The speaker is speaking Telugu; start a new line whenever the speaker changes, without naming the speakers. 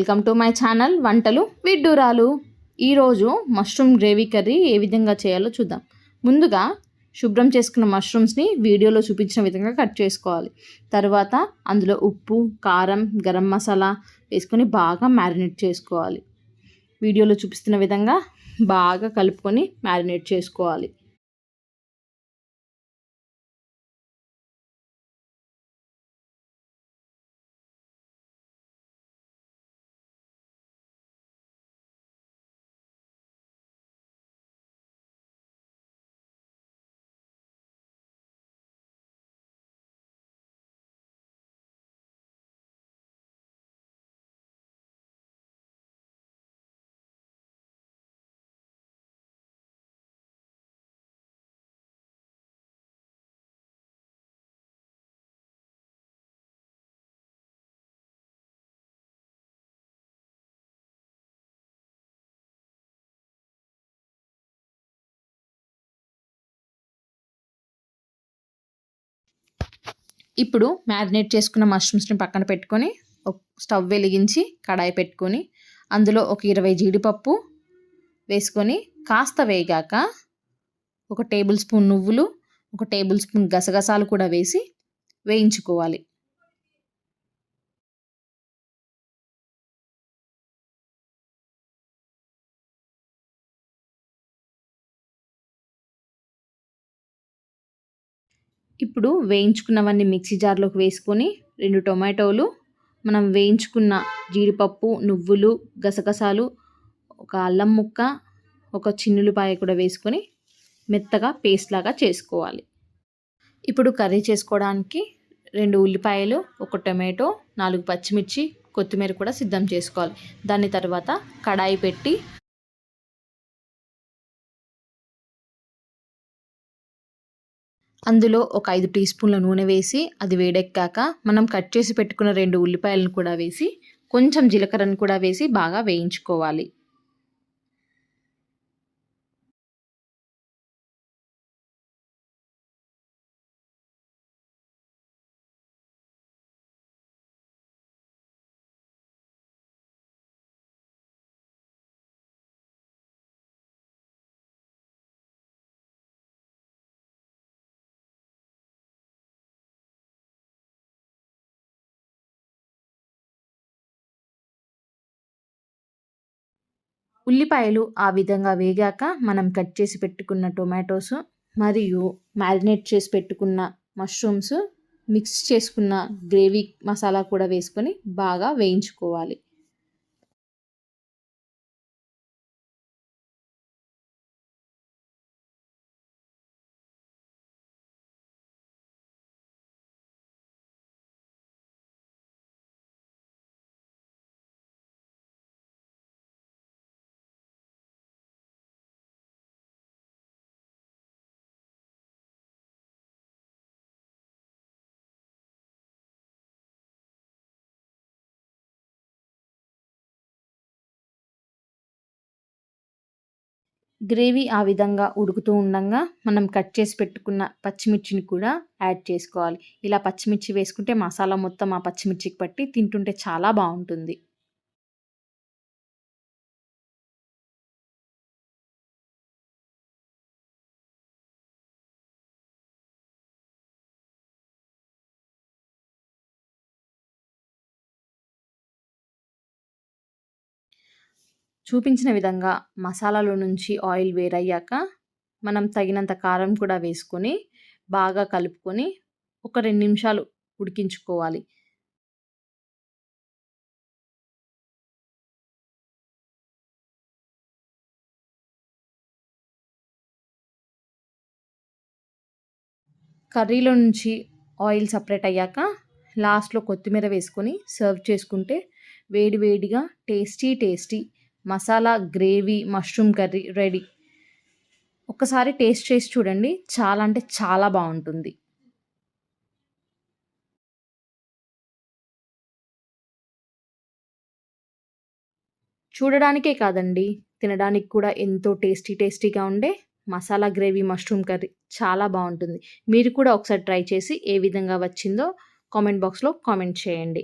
వెల్కమ్ టు మై ఛానల్ వంటలు విడ్డూరాలు. ఈరోజు మష్రూమ్ గ్రేవీ కర్రీ ఏ విధంగా చేయాలో చూద్దాం. ముందుగా శుభ్రం చేసుకున్న మష్రూమ్స్ని వీడియోలో చూపించిన విధంగా కట్ చేసుకోవాలి. తర్వాత అందులో ఉప్పు కారం గరం మసాలా వేసుకొని బాగా మ్యారినేట్ చేసుకోవాలి. వీడియోలో చూపిస్తున్న విధంగా బాగా కలుపుకొని మ్యారినేట్ చేసుకోవాలి. ఇప్పుడు మ్యారినేట్ చేసుకున్న మష్రూమ్స్ని పక్కన పెట్టుకొని స్టవ్ వెలిగించి కడాయి పెట్టుకొని అందులో ఒక ఇరవై జీడిపప్పు వేసుకొని కాస్త వేగాక ఒక టేబుల్ స్పూన్ నువ్వులు ఒక టేబుల్ స్పూన్ గసగసాలు కూడా వేసి వేయించుకోవాలి. ఇప్పుడు వేయించుకున్నవన్నీ మిక్సీ జార్లోకి వేసుకొని రెండు టొమాటోలు మనం వేయించుకున్న జీడిపప్పు నువ్వులు గసగసాలు ఒక అల్లం ముక్క ఒక చిన్నులపాయ కూడా వేసుకొని మెత్తగా పేస్ట్ లాగా చేసుకోవాలి. ఇప్పుడు కర్రీ చేసుకోవడానికి రెండు ఉల్లిపాయలు ఒక టొమాటో నాలుగు పచ్చిమిర్చి కొత్తిమీర కూడా సిద్ధం చేసుకోవాలి. దాని తర్వాత కడాయి పెట్టి అందులో ఒక ఐదు టీ స్పూన్ల నూనె వేసి అది వేడెక్కాక మనం కట్ చేసి పెట్టుకున్న రెండు ఉల్లిపాయలను కూడా వేసి కొంచెం జీలకర్రను కూడా వేసి బాగా వేయించుకోవాలి. ఉల్లిపాయలు ఆ విధంగా వేగాక మనం కట్ చేసి పెట్టుకున్న టొమాటోస్ మరియు మ్యారినేట్ చేసి పెట్టుకున్న మష్రూమ్స్ మిక్స్ చేసుకున్న గ్రేవీ మసాలా కూడా వేసుకొని బాగా వేయించుకోవాలి. గ్రేవీ ఆ విధంగా ఉడుకుతూ ఉండగా మనం కట్ చేసి పెట్టుకున్న పచ్చిమిర్చిని కూడా యాడ్ చేసుకోవాలి. ఇలా పచ్చిమిర్చి వేసుకుంటే మసాలా మొత్తం ఆ పచ్చిమిర్చికి పట్టి తింటుంటే చాలా బాగుంటుంది. చూపించిన విధంగా మసాలాలో నుంచి ఆయిల్ వేరయ్యాక మనం తగినంత కారం కూడా వేసుకొని బాగా కలుపుకొని ఒక రెండు నిమిషాలు ఉడికించుకోవాలి. కర్రీలో నుంచి ఆయిల్ సపరేట్ అయ్యాక లాస్ట్లో కొత్తిమీర వేసుకొని సర్వ్ చేసుకుంటే వేడి వేడిగా tasty tasty masala gravy mushroom curry ready. ఒక్కసారి టేస్ట్ చేసి చూడండి. చాలా అంటే చాలా బాగుంటుంది. చూడడానికే కాదండి. తినడానికి కూడా ఎంతో టేస్టీ టేస్టీగా ఉండే మసాలా గ్రేవీ మష్రూమ్ కర్రీ చాలా బాగుంటుంది. మీరు కూడా ఒకసారి ట్రై చేసి ఏ విధంగా వచ్చిందో కామెంట్ బాక్స్లో కామెంట్ చేయండి.